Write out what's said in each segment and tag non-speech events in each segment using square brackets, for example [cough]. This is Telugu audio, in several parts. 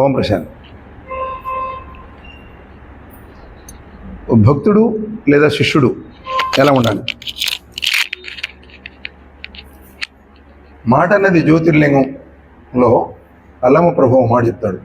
ఓం ప్రశాంత్. భక్తుడు లేదా శిష్యుడు ఎలా ఉండాలి? మాట అన్నది జ్యోతిర్లింగంలో అల్లమ ప్రభు మాట చెప్తాడు.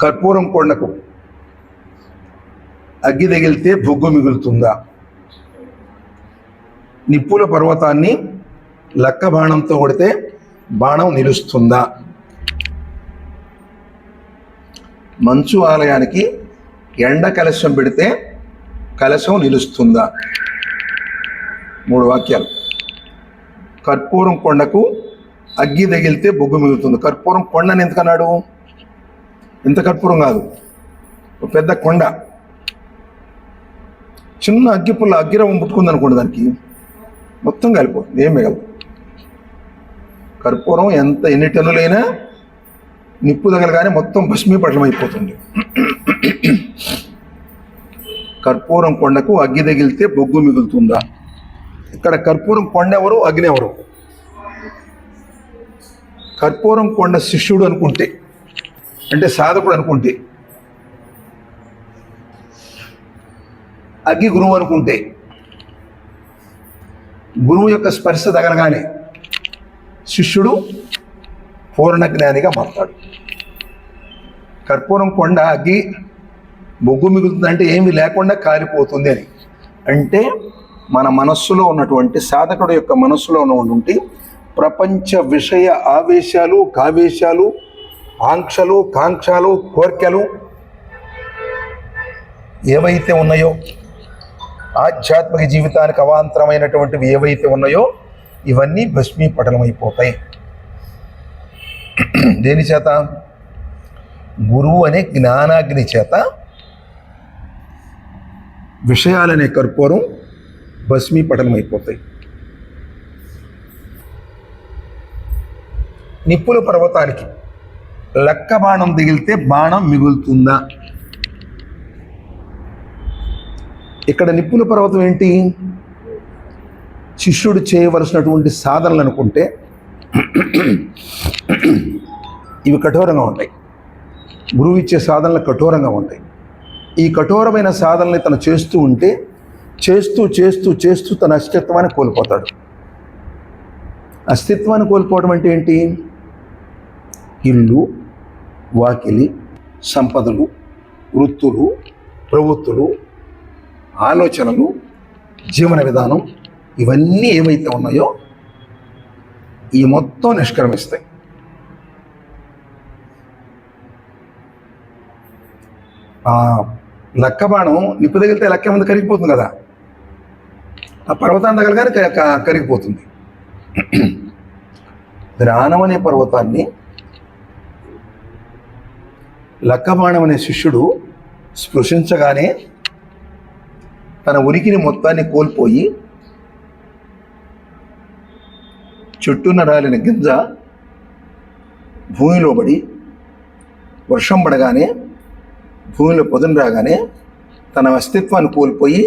కర్పూరం కొండకు అగ్గి తగిలితే బొగ్గు మిగులుతుందా? నిప్పుల పర్వతాన్ని లక్క బాణంతో కొడితే బాణం నిలుస్తుందా? మంచు ఆలయానికి ఎండ కలశం పెడితే కలశం నిలుస్తుందా? మూడు వాక్యాలు. కర్పూరం కొండకు అగ్గి తగిలితే బొగ్గు మిగులుతుంది. కర్పూరం కొండని ఎందుకన్నాడు? ఇంత కర్పూరం కాదు. ఒక పెద్ద కొండ. చిన్న అగ్గి పుల్ల అగ్గిరవం పుట్టుకుంది అనుకోండి దానికి. మొత్తం కలిపోతుంది. ఏం మిగలదు. కర్పూరం ఎంత ఎన్ని టన్నులైనా నిప్పు తగలగానే మొత్తం భస్మీపట్లం అయిపోతుంది. కర్పూరం కొండకు అగ్గి తగిలితే బొగ్గు మిగులుతుందా? ఇక్కడ కర్పూరం కొండ ఎవరు అగ్ని ఎవరు? కర్పూరం కొండ శిష్యుడు అనుకుంటే అంటే సాధకుడు అనుకుంటే అగ్గి గురువు అనుకుంటే గురువు యొక్క స్పర్శ తగలగానే శిష్యుడు పూర్ణ జ్ఞానిగా మారుతాడు. కర్పూరం కొండ అగ్గి బొగ్గు మిగులుతుంది అంటే లేకుండా కాలిపోతుంది అని. అంటే మన మనస్సులో ఉన్నటువంటి సాధకుడు యొక్క మనస్సులో ఉన్నటువంటి ప్రపంచ విషయ ఆవేశాలు కావేశాలు ఆంక్షలు కాంక్షలు కోర్కెలు ఏవైతే ఉన్నాయో ఆధ్యాత్మిక జీవితానికి అవాంతరమైనటువంటివి ఏవైతే ఉన్నాయో ఇవన్నీ భస్మీపటలమైపోతాయి దేని చేత? గురువు అనే జ్ఞానాగ్ని చేత విషయాలనే కర్పూరం భస్మీపటలమైపోతాయి నిప్పుల పర్వతానికి లక్క బాణం దిగిలితే బాణం మిగులుతుందా? ఇక్కడ నిప్పుల పర్వతం ఏంటి? శిష్యుడు చేయవలసినటువంటి సాధనలు అనుకుంటే ఇవి కఠోరంగా ఉంటాయి. గురువు ఇచ్చే సాధనలు కఠోరంగా ఉంటాయి. ఈ కఠోరమైన సాధనల్ని తను చేస్తూ ఉంటే చేస్తూ చేస్తూ చేస్తూ తన అస్తిత్వాన్ని కోల్పోతాడు. అస్తిత్వాన్ని కోల్పోవడం అంటే ఏంటి? ఇల్లు వాకిలి సంపదలు వృత్తులు ప్రవృత్తులు ఆలోచనలు జీవన విధానం ఇవన్నీ ఏవైతే ఉన్నాయో ఈ మొత్తం నిష్క్రమిస్తాయి. ఆ లక్క బాణం నిప్పు తగిలితే లక్క ముందు కరిగిపోతుంది కదా? ఆ పర్వతాన్ని తగలగానే కరిగిపోతుంది. [clears throat] ధ్రానం అనే పర్వతాన్ని లక్కబాణం అనే శిష్యుడు స్పృశించగానే తన ఉనికిని మొత్తాన్ని కోల్పోయి చుట్టూ రాలిన గింజ భూమిలో పడి వర్షం పడగానే భూమిలో పొదను రాగానే తన అస్తిత్వాన్ని కోల్పోయి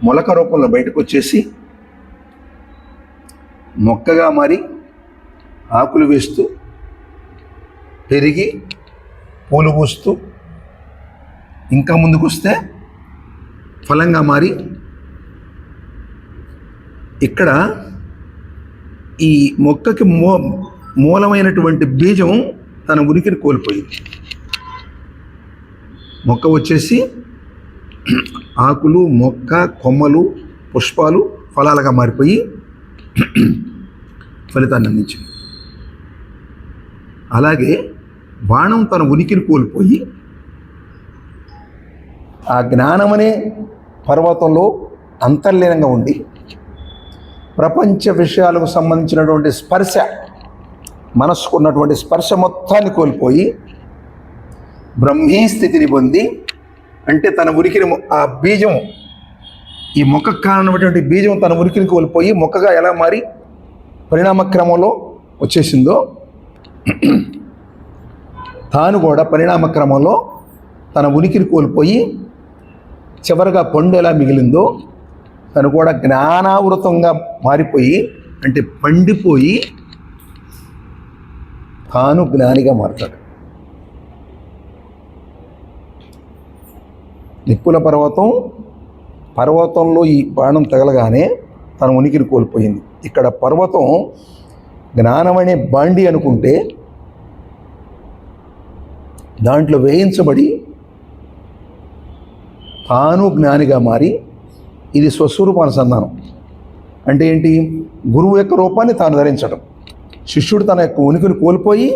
మొలక రూపంలో బయటకు వచ్చేసి మొక్కగా మారి ఆకులు వేస్తూ పెరిగి పూలు పూస్తూ ఇంకా ముందుకు వస్తే ఫలంగా మారి ఇక్కడ ఈ మొక్కకి మూ మూలమైనటువంటి బీజం తన ఉనికిని కోల్పోయింది. మొక్క వచ్చేసి ఆకులు మొక్క కొమ్మలు పుష్పాలు ఫలాలుగా మారిపోయి ఫలితాన్ని అందించింది. అలాగే బాణం తన ఉనికిని కోల్పోయి ఆ జ్ఞానమనే పర్వతంలో అంతర్లీనంగా ఉండి ప్రపంచ విషయాలకు సంబంధించినటువంటి స్పర్శ మనస్సుకు ఉన్నటువంటి స్పర్శ మొత్తాన్ని కోల్పోయి బ్రహ్మీ స్థితిని పొంది అంటే తన ఉరికిని ఆ బీజం ఈ మొక్క కారణమైనటువంటి బీజం తన ఉనికిని కోల్పోయి మొక్కగా ఎలా మారి పరిణామ క్రమంలో వచ్చేసిందో తాను కూడా పరిణామ క్రమంలో తన ఉనికిని కోల్పోయి చివరగా పండు ఎలా మిగిలిందో తను కూడా జ్ఞానావృతంగా మారిపోయి అంటే పండిపోయి తాను జ్ఞానిగా మారతాడు. నిప్పుల పర్వతం పర్వతంలో ఈ బాణం తగలగానే తన ఉనికిని కోల్పోయింది. ఇక్కడ పర్వతం జ్ఞానం అనే బాండి అనుకుంటే దాంట్లో వేయించబడి తాను జ్ఞానిగా మారి ఇది స్వస్వరూపానుసంధానం అంటే ఏంటి? గురువు యొక్క రూపాన్ని తాను ధరించడం శిష్యుడు తన యొక్క ఉనికిని కోల్పోయి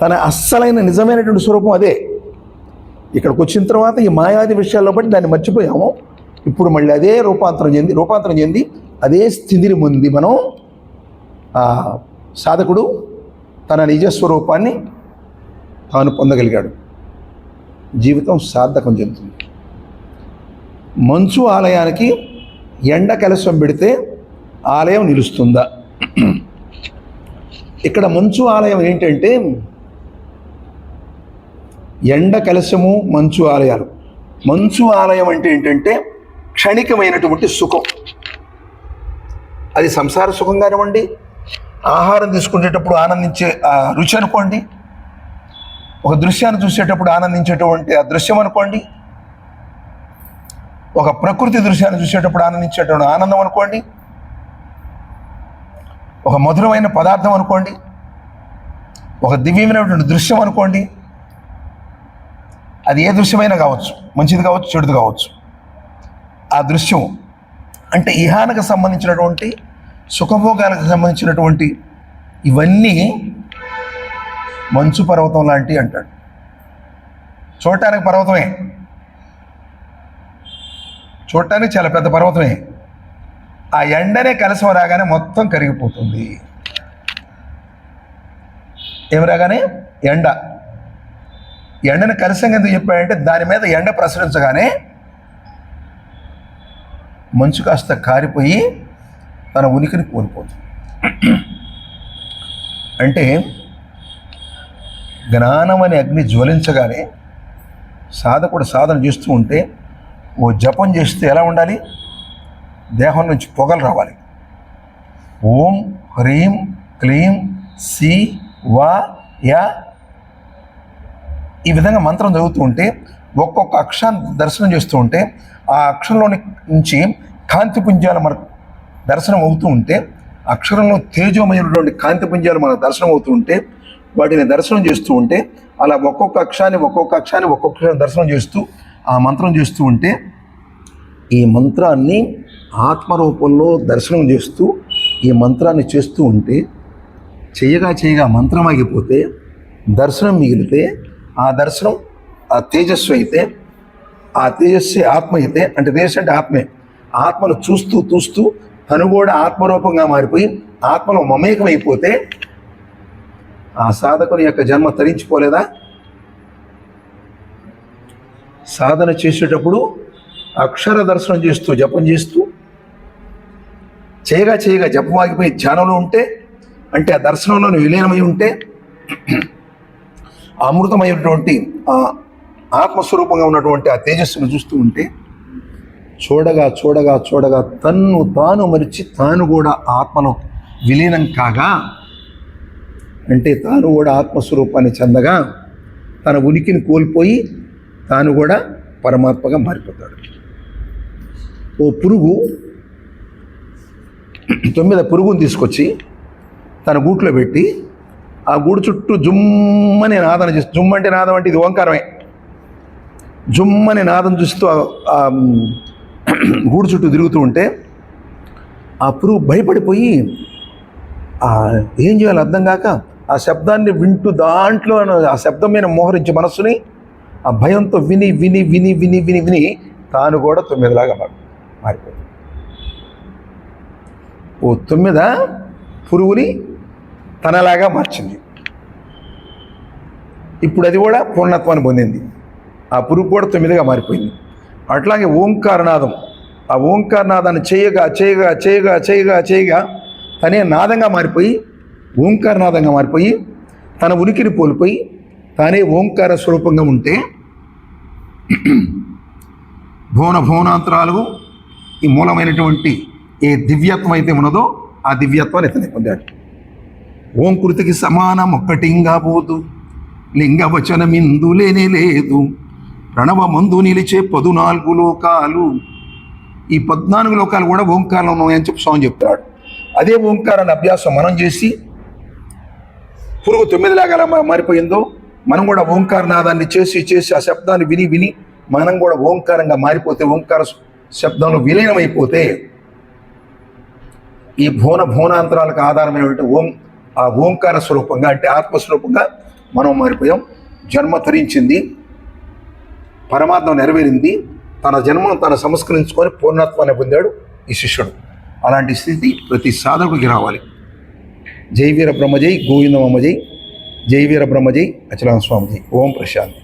తన అస్సలైన నిజమైనటువంటి స్వరూపం అదే. ఇక్కడికి వచ్చిన తర్వాత ఈ మాయాది విషయాల్లో బట్టి దాన్ని మర్చిపోయాము. ఇప్పుడు మళ్ళీ అదే రూపాంతరం చెంది రూపాంతరం చెంది అదే స్థితిని పొంది మనం సాధకుడు తన నిజస్వరూపాన్ని తాను పొందగలిగాడు. జీవితం సార్థకం చెందుతుంది. మంచు ఆలయానికి ఎండ కలశం పెడితే ఆలయం నిలుస్తుందా? ఇక్కడ మంచు ఆలయం ఏంటంటే ఎండ కలశము మంచు ఆలయాలు. మంచు ఆలయం అంటే ఏంటంటే క్షణికమైనటువంటి సుఖం. అది సంసార సుఖం కానివ్వండి ఆహారం తీసుకునేటప్పుడు ఆనందించే రుచి అనుకోండి. ఒక దృశ్యాన్ని చూసేటప్పుడు ఆనందించేటువంటి ఆ దృశ్యం అనుకోండి. ఒక ప్రకృతి దృశ్యాన్ని చూసేటప్పుడు ఆనందించేటువంటి ఆనందం అనుకోండి. ఒక మధురమైన పదార్థం అనుకోండి. ఒక దివ్యమైనటువంటి దృశ్యం అనుకోండి. అది ఏ దృశ్యమైనా కావచ్చు మంచిది కావచ్చు చెడుది కావచ్చు. ఆ దృశ్యం అంటే ఇహానికి సంబంధించినటువంటి సుఖభోగాలకు సంబంధించినటువంటి ఇవన్నీ మంచు పర్వతం లాంటివి అంటాడు. చూడటానికి పర్వతమే. చూడటానికి చాలా పెద్ద పర్వతమే. ఆ ఎండనే కలసం రాగానే మొత్తం కరిగిపోతుంది. ఏమి రాగానే? ఎండ. ఎండను కలసం ఎందుకు చెప్పాడంటే దాని మీద ఎండ ప్రసరించగానే మంచు కాస్త కారిపోయి తన ఉనికిని కోల్పోతుంది. అంటే జ్ఞానం అనే అగ్ని జ్వలించగానే సాధకుడు సాధన చేస్తూ ఉంటే ఓ జపం చేస్తే ఎలా ఉండాలి? దేహం నుంచి పొగలు రావాలి. ఓం హ్రీం క్లీం సి వా యా ఈ విధంగా మంత్రం చదువుతూ ఉంటే ఒక్కొక్క అక్షరాన్ని దర్శనం చేస్తూ ఉంటే ఆ అక్షరంలోని నుంచి కాంతి పుంజాలు మనకు దర్శనం అవుతూ ఉంటే అక్షరంలో తేజోమయమైనటువంటి కాంతి పుంజాలు మనకు దర్శనం అవుతూ ఉంటే వాటిని దర్శనం చేస్తూ ఉంటే అలా ఒక్కొక్క అక్షరాన్ని ఒక్కొక్క అక్షరాన్ని ఒక్కొక్క దర్శనం చేస్తూ ఆ మంత్రం చేస్తూ ఉంటే ఈ మంత్రాన్ని ఆత్మరూపంలో దర్శనం చేస్తూ ఈ మంత్రాన్ని చేస్తూ ఉంటే చేయగా చేయగా మంత్రం ఆగిపోతే దర్శనం మిగిలితే ఆ దర్శనం ఆ తేజస్సు అయితే ఆ తేజస్సు ఆత్మ అయితే అంటే తేజస్సు అంటే ఆత్మే ఆత్మను చూస్తూ చూస్తూ తను కూడా ఆత్మరూపంగా మారిపోయి ఆత్మలో మమేకమైపోతే ఆ సాధకుని యొక్క జన్మ తరించిపోలేదా? సాధన చేసేటప్పుడు అక్షర దర్శనం చేస్తూ జపం చేస్తూ చేయగా చేయగా జపం ఆగిపోయి ధ్యానంలో ఉంటే అంటే ఆ దర్శనంలో విలీనమై ఉంటే అమృతమైనటువంటి ఆ ఆత్మస్వరూపంగా ఉన్నటువంటి ఆ తేజస్సును చూస్తూ ఉంటే చూడగా చూడగా చూడగా తన్ను తాను మరిచి తాను కూడా ఆత్మలో విలీనం కాగా అంటే తాను కూడా ఆత్మస్వరూపాన్ని చెందగా తన ఉనికిని కోల్పోయి తాను కూడా పరమాత్మగా మారిపోతాడు. ఓ పురుగు తొమ్మిది పురుగుని తీసుకొచ్చి తన గూట్లో పెట్టి ఆ గూడు చుట్టూ జుమ్మని నాదన చేస్తూ జుమ్ అంటే నాదం అంటే ఇది ఓంకారమే. జుమ్మని నాదం చూస్తూ ఆ- [clears throat] గూడు చుట్టూ తిరుగుతూ ఉంటే ఆ పురుగు భయపడిపోయి ఆ ఏం చేయాలి అర్థం కాక ఆ శబ్దాన్ని వింటూ దాంట్లో ఆ శబ్దం మీద మోహరించి మనస్సుని ఆ భయంతో విని విని విని విని విని విని తాను కూడా తొమ్మిదిలాగా మారి- మారిపోయింది. ఓ తొమ్మిద పురుగుని తనలాగా మార్చింది. ఇప్పుడు అది కూడా పూర్ణత్వాన్ని పొందింది. ఆ పురుగు కూడా తొమ్మిదిగా మారిపోయింది. అట్లాగే ఓంకారనాదం. ఆ ఓంకారనాదాన్ని చేయగా చేయగా చేయగా చేయగా చేయగా తనే నాదంగా మారిపోయి ఓంకారనాదంగా మారిపోయి తన ఉనికిని కోల్పోయి తానే ఓంకార స్వరూపంగా ఉంటే భువన భువనాంతరాలు ఈ మూలమైనటువంటి ఏ దివ్యత్వం అయితే ఉన్నదో ఆ దివ్యత్వాన్ని ఇతనే పొందాడు. ఓంకృతికి సమానం ఒక్కటింగా పోదు. లింగవచనమిందు లేనే లేదు. ప్రణవ మందు నిలిచే పదునాలుగు లోకాలు. ఈ పద్నాలుగు లోకాలు కూడా ఓంకారంలో ఉన్నాయని చెప్పి స్వామి చెప్తాడు అదే ఓంకారాన్ని అభ్యాసం మనం చేసి పురుగు తొమ్మిదిలాగా ఎలా మారిపోయిందో మనం కూడా ఓంకార నాదాన్ని చేసి చేసి ఆ శబ్దాన్ని విని విని మనం కూడా ఓంకారంగా మారిపోతే ఓంకార శబ్దంలో విలీనమైపోతే ఈ భువన భువనాంతరాలకు ఆధారమైనటువంటి ఓం ఆ ఓంకార స్వరూపంగా అంటే ఆత్మస్వరూపంగా మనం మారిపోయాం. జన్మ తరించింది పరమాత్మ నెరవేరింది తన జన్మను తను సంస్కరించుకొని పూర్ణత్వాన్ని పొందాడు ఈ శిష్యుడు. అలాంటి స్థితి ప్రతి సాధకుడికి రావాలి. జై వీర బ్రహ్మజై గోవిందమ్మ జై. జై వీర బ్రహ్మజై అచలాం స్వామిజీ. ఓం ప్రశాంతి.